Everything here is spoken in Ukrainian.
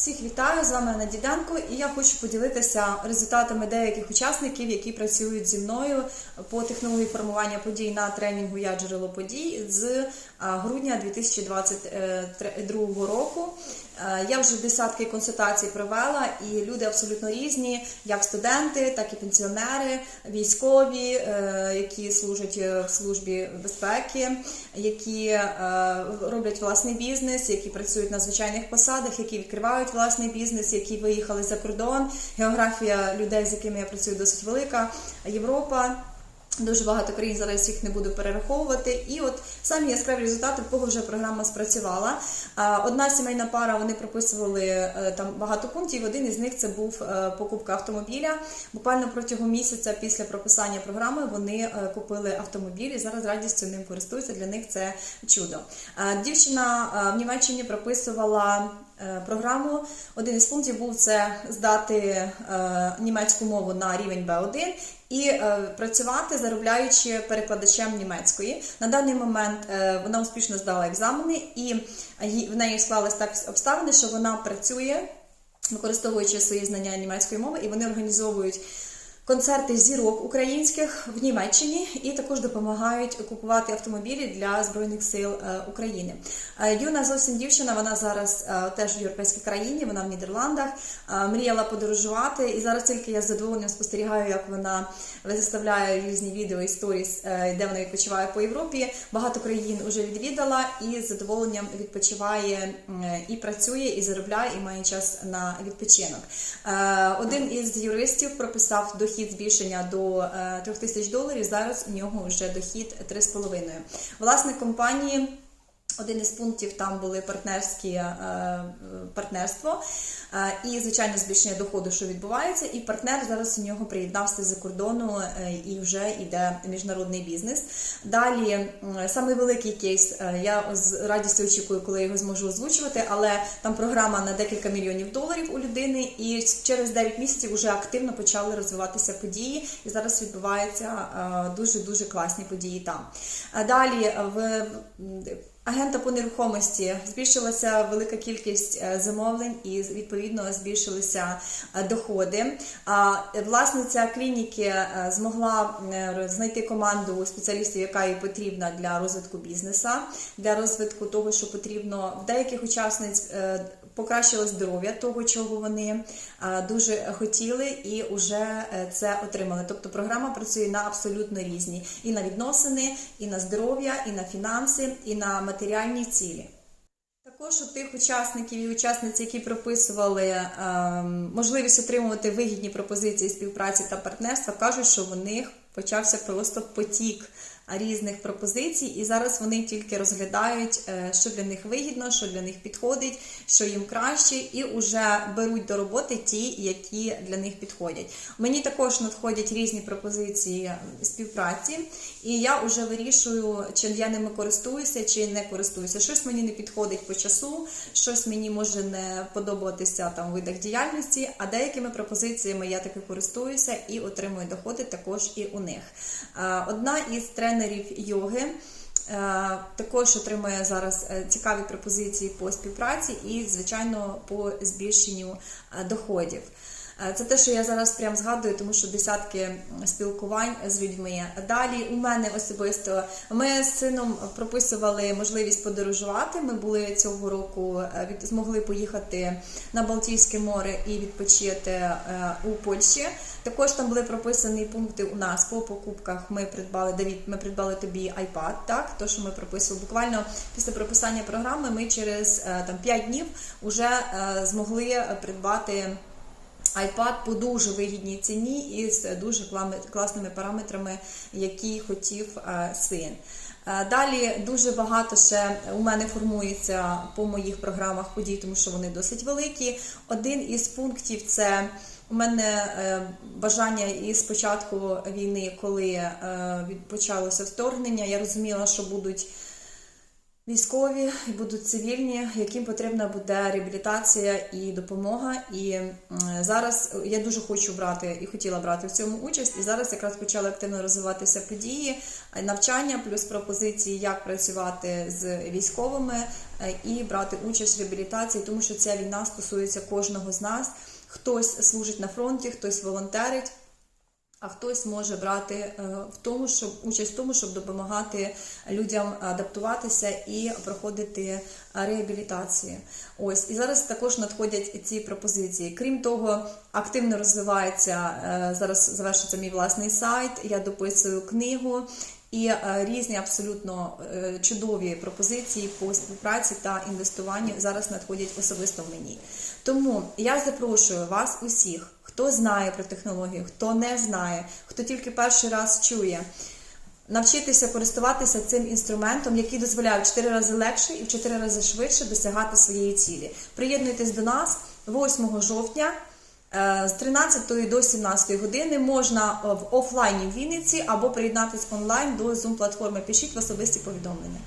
Всіх вітаю, з вами Анна Діденко, і я хочу поділитися результатами деяких учасників, які працюють зі мною по технології формування подій на тренінгу Я джерело подій з грудня 2022 року. Е, Я вже десятки консультацій провела, і люди абсолютно різні, як студенти, так і пенсіонери, військові, е, які служать е, в службі безпеки, які е, роблять власний бізнес, які працюють на звичайних посадах, які відкривають власний бізнес, які виїхали за кордон. Географія людей, з якими я працюю, досить велика. Європа. Дуже багато країн зараз їх не буду перераховувати. І от самі яскраві результати, в кого вже програма спрацювала. Одна сімейна пара вони прописували е, там багато пунктів. Один із них це був е, покупка автомобіля. Буквально протягом місяця після прописання програми вони е, купили автомобіль і зараз радістю ним користуються. Для них це чудо. Дівчина в Німеччині прописувала. Е, Програму один із пунктів був це здати е, німецьку мову на рівень B1 і е, працювати, заробляючи перекладачем німецької. На даний момент вона успішно здала екзамени, і в неї склались так обставини, що вона працює, використовуючи свої знання німецької мови, і вони організовують. Концерти зірок українських в Німеччині і також допомагають купувати автомобілі для збройних сил е, України. Е, Юна зовсім дівчина. Вона зараз е, теж в європейській країні. Вона в Нідерландах мріяла подорожувати. І зараз тільки я з задоволенням спостерігаю, як вона виставляє різні відео і сторіс, де вона відпочиває по Європі. Багато країн вже відвідала і з задоволенням відпочиває і працює, і заробляє, і має час на відпочинок. Один із юристів прописав дохід збільшення до е, 3 тисяч доларів. Зараз у нього вже дохід 3,5. Власник компанії. Один із пунктів там були партнерські е, партнерство е, і звичайно збільшення доходу, що відбувається. І партнер зараз у нього приєднався з-за кордону е, і вже йде міжнародний бізнес. Далі самий великий кейс. Я з радістю очікую, коли його зможу озвучувати, але там програма на декілька мільйонів доларів у людини, і через 9 місяців вже активно почали розвиватися події, і зараз відбуваються дуже дуже класні події там. Далі в Агента по нерухомості збільшилася велика кількість е, замовлень і відповідно збільшилися е, доходи. А власниця клініки е, змогла е, знайти команду спеціалістів, яка їй потрібна для розвитку бізнесу, для розвитку того, що потрібно в деяких учасниць. Е, Покращило здоров'я того, чого вони е, дуже хотіли, і вже е, це отримали. Тобто програма працює на абсолютно різні і на відносини, і на здоров'я, і на фінанси, і на матеріальні цілі. Також у тих учасників і учасниць, які прописували ем, можливість отримувати вигідні пропозиції співпраці та партнерства, кажуть, що в них почався просто потік різних пропозицій, і зараз вони тільки розглядають, е, що для них вигідно, що для них підходить, що їм краще, і вже беруть до роботи ті, які для них підходять. Мені також надходять різні пропозиції співпраці, і я вже вирішую, чи я ними користуюся, чи не користуюся. Щось мені не підходить по часу, щось мені може не подобатися там видах діяльності, а деякими пропозиціями я таки користуюся і отримую доходи також і у них. Е, Одна із тренерів йоги. е, Також отримує зараз е, цікаві пропозиції по співпраці і, звичайно, по збільшенню е, доходів. Е, Це те, що я зараз прям згадую, тому що десятки спілкувань з людьми. Далі у мене особисто ми з сином прописували можливість подорожувати. Ми були цього року е, від змогли поїхати на Балтійське море і відпочити е, у Польщі. Також там були прописані пункти у нас по покупках. Ми придбали Давід. Ми придбали тобі iPad, так то, що ми прописували. Буквально після прописання програми. Ми через там 5 днів вже змогли придбати iPad по дуже вигідній ціні і з дуже класними параметрами, які хотів е, син. Е, Далі дуже багато ще у мене формується по моїх програмах подій, тому що вони досить великі. Один із пунктів це у мене е, бажання із початку війни, коли почалося вторгнення. Я розуміла, що будуть військові і будуть цивільні, яким потрібна буде реабілітація і допомога. І зараз я дуже хочу брати і хотіла брати в цьому участь. І зараз якраз почали активно розвиватися події, навчання, плюс пропозиції, як працювати з військовими е, і брати участь в реабілітації, тому що ця війна стосується кожного з нас. Хтось служить на фронті, хтось волонтерить. А хтось може брати е, в тому, щоб участь в тому, щоб допомагати людям адаптуватися і проходити реабілітацію. Ось і зараз також надходять ці пропозиції. Крім того, активно розвивається е, зараз. Завершиться мій власний сайт. Я дописую книгу. І е, різні абсолютно чудові пропозиції по співпраці та інвестуванню зараз надходять особисто мені. Тому я запрошую вас усіх, хто знає про технологію, хто не знає, хто тільки перший раз чує. Навчитися користуватися цим інструментом, який дозволяє в 4 рази легше і в 4 рази швидше досягати своєї цілі. Приєднуйтесь до нас 8 жовтня е, з 13 до 17 години. Можна в офлайні в Вінниці або приєднатися онлайн до Zoom платформи. Пишіть в особисті повідомлення.